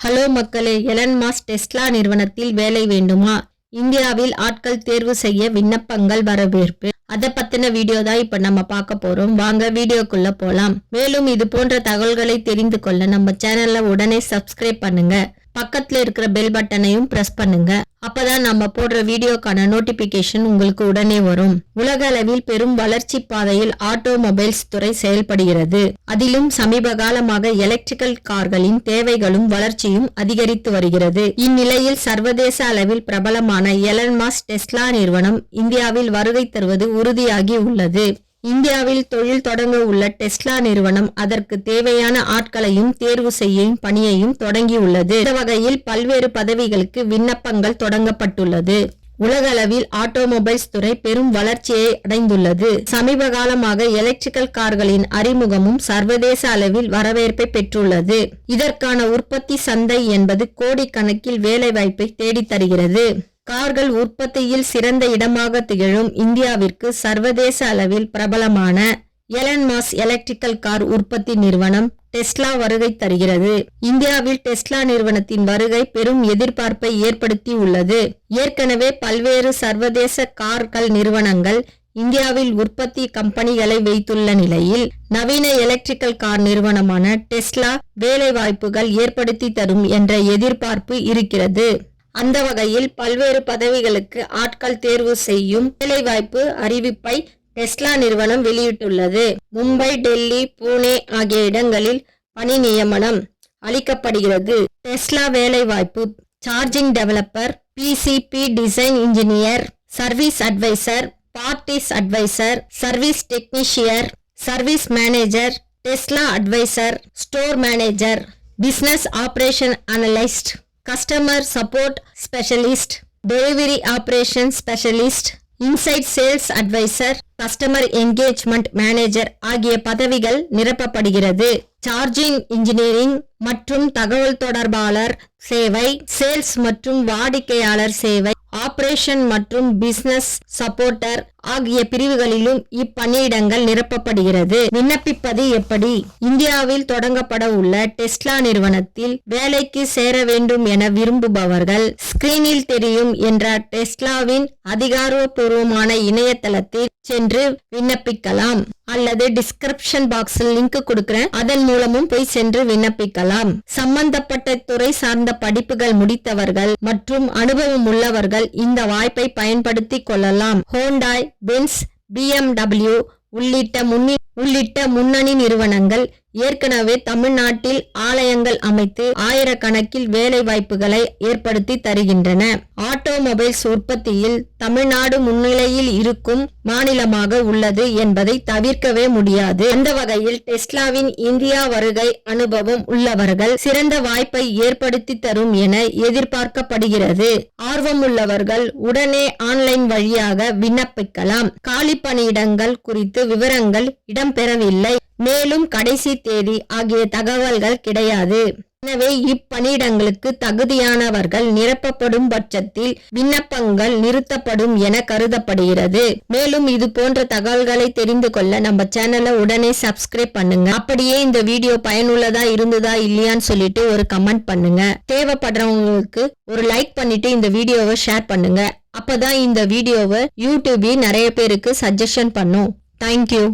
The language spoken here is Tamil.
ஹலோ மக்களே எலன் மாஸ் டெஸ்லா நிறுவனத்தில் வேலை வேண்டுமா? இந்தியாவில் ஆட்கள் தேர்வு செய்ய விண்ணப்பங்கள் வரவேற்பு. அதை பத்தின வீடியோ தான் இப்ப நம்ம பார்க்க போறோம். வாங்க வீடியோக்குள்ள போலாம். மேலும் இது போன்ற தகவல்களை தெரிந்து கொள்ள நம்ம சேனல்ல உடனே சப்ஸ்கிரைப் பண்ணுங்க. பக்கத்துல இருக்கிற பெல் பட்டனையும் பிரஸ் பண்ணுங்க. அப்பதான் நம்ம போடுற வீடியோக்கான நோட்டிபிகேஷன் உங்களுக்கு உடனே வரும். உலக அளவில் பெரும் வளர்ச்சி பாதையில் ஆட்டோமொபைல்ஸ் துறை செயல்படுகிறது. அதிலும் சமீப காலமாக எலக்ட்ரிக்கல் கார்களின் தேவைகளும் வளர்ச்சியும் அதிகரித்து வருகிறது. இந்நிலையில் சர்வதேச அளவில் பிரபலமான எலன் மாஸ் டெஸ்லா நிறுவனம் இந்தியாவில் வருகை தருவது உறுதியாகி உள்ளது. இந்தியாவில் தொழில் தொடங்க உள்ள டெஸ்லா நிறுவனம் அதற்கு தேவையான ஆட்களையும் தேர்வு செய்யும் பணியையும் தொடங்கியுள்ளது. இந்த வகையில் பல்வேறு பதவிகளுக்கு விண்ணப்பங்கள் தொடங்கப்பட்டுள்ளது. உலகளவில் ஆட்டோமொபைல்ஸ் துறை பெரும் வளர்ச்சியை அடைந்துள்ளது. சமீப காலமாக எலக்ட்ரிக்கல் கார்களின் அறிமுகமும் சர்வதேச அளவில் வரவேற்பை பெற்றுள்ளது. இதற்கான உற்பத்தி சந்தை என்பது கோடிக்கணக்கில் வேலைவாய்ப்பை தேடித்தருகிறது. கார்கள் உற்பத்தியில் சிறந்த இடமாக திகழும் இந்தியாவிற்கு சர்வதேச அளவில் பிரபலமான எலன் மாஸ் எலக்ட்ரிக்கல் கார் உற்பத்தி நிறுவனம் டெஸ்லா வருகை தருகிறது. இந்தியாவில் டெஸ்லா நிறுவனத்தின் வருகை பெரும் எதிர்பார்ப்பை ஏற்படுத்தி உள்ளது. ஏற்கனவே பல்வேறு சர்வதேச கார்கள் நிறுவனங்கள் இந்தியாவில் உற்பத்தி கம்பெனிகளை வைத்துள்ள நிலையில் நவீன எலக்ட்ரிக்கல் கார் நிறுவனமான டெஸ்லா வேலை வாய்ப்புகள் ஏற்படுத்தி தரும் என்ற எதிர்பார்ப்பு இருக்கிறது. அந்த வகையில் பல்வேறு பதவிகளுக்கு ஆட்கள் தேர்வு செய்யும் வேலைவாய்ப்பு அறிவிப்பை டெஸ்லா நிறுவனம் வெளியிட்டுள்ளது. மும்பை டெல்லி புனே ஆகிய இடங்களில் பணி நியமனம் அளிக்கப்படுகிறது. டெஸ்லா வேலைவாய்ப்பு charging developer PCB design engineer service advisor parts advisor service technician service manager Tesla advisor store manager business operation analyst customer support specialist delivery operation specialist inside sales advisor customer engagement manager ஆகிய பதவிகள் நிரப்பப்படுகிறது. சார்ஜிங் இன்ஜினியரிங் மற்றும் தகவல் தொடர்பாளர் சேவை சேல்ஸ் மற்றும் வாடிக்கையாளர் சேவை ஆபரேஷன் மற்றும் பிசினஸ் சப்போர்ட்டர் ஆகிய பிரிவுகளிலும் இப்பணியிடங்கள் நிரப்பப்படுகிறது. விண்ணப்பிப்பது எப்படி? இந்தியாவில் தொடங்கப்பட உள்ள டெஸ்லா நிறுவனத்தில் வேலைக்கு சேர வேண்டும் என விரும்புபவர்கள் ஸ்கிரீனில் தெரியும் என்ற டெஸ்லாவின் அதிகாரப்பூர்வமான இணையதளத்தில் சென்று விண்ணப்பிக்கலாம். அல்லது டிஸ்கிரிப்ஷன் பாக்ஸில் லிங்க் கொடுக்கிறேன். அதன் மூலமும் போய் சென்று விண்ணப்பிக்கலாம். சம்பந்தப்பட்ட துறை சார்ந்த படிப்புகள் முடித்தவர்கள் மற்றும் அனுபவம் உள்ளவர்கள் இந்த வாய்ப்பை பயன்படுத்தி கொள்ளலாம். ஹோண்டாய் பென்ஸ் பிஎம்டபிள்யூ உள்ளிட்ட முன்னி உள்ளிட்ட முன்னணி நிறுவனங்கள் ஏற்கனவே தமிழ்நாட்டில் ஆலயங்கள் அமைத்து ஆயிரக்கணக்கில் வேலை வாய்ப்புகளை ஏற்படுத்தி தருகின்றன. ஆட்டோமொபைல்ஸ் உற்பத்தியில் தமிழ்நாடு முன்னிலையில் இருக்கும் மாநிலமாக உள்ளது என்பதை தவிர்க்கவே முடியாது. அந்த வகையில் டெஸ்லாவின் இந்தியா வருகை அனுபவம் உள்ளவர்கள் சிறந்த வாய்ப்பை ஏற்படுத்தி தரும் என எதிர்பார்க்கப்படுகிறது. ஆர்வமுள்ளவர்கள் உடனே ஆன்லைன் வழியாக விண்ணப்பிக்கலாம். காலி பணியிடங்கள் குறித்து விவரங்கள் இடம்பெறவில்லை. மேலும் கடைசி தேதி ஆகிய தகவல்கள் கிடையாது. எனவே இப்பணியிடங்களுக்கு தகுதியானவர்கள் நிரப்பப்படும் பட்சத்தில் விண்ணப்பங்கள் நிறுத்தப்படும் என கருதப்படுகிறது. மேலும் இது போன்ற தகவல்களை தெரிந்து கொள்ள நம்ம சேனலை உடனே சப்ஸ்கிரைப் பண்ணுங்க. அப்படியே இந்த வீடியோ பயனுள்ளதா இருந்ததா இல்லையான்னு சொல்லிட்டு ஒரு கமெண்ட் பண்ணுங்க. தேவைப்படுறவங்களுக்கு ஒரு லைக் பண்ணிட்டு இந்த வீடியோவை ஷேர் பண்ணுங்க. அப்பதான் இந்த வீடியோவை யூடியூபே நிறைய பேருக்கு சஜஷன் பண்ணும். தேங்க்யூ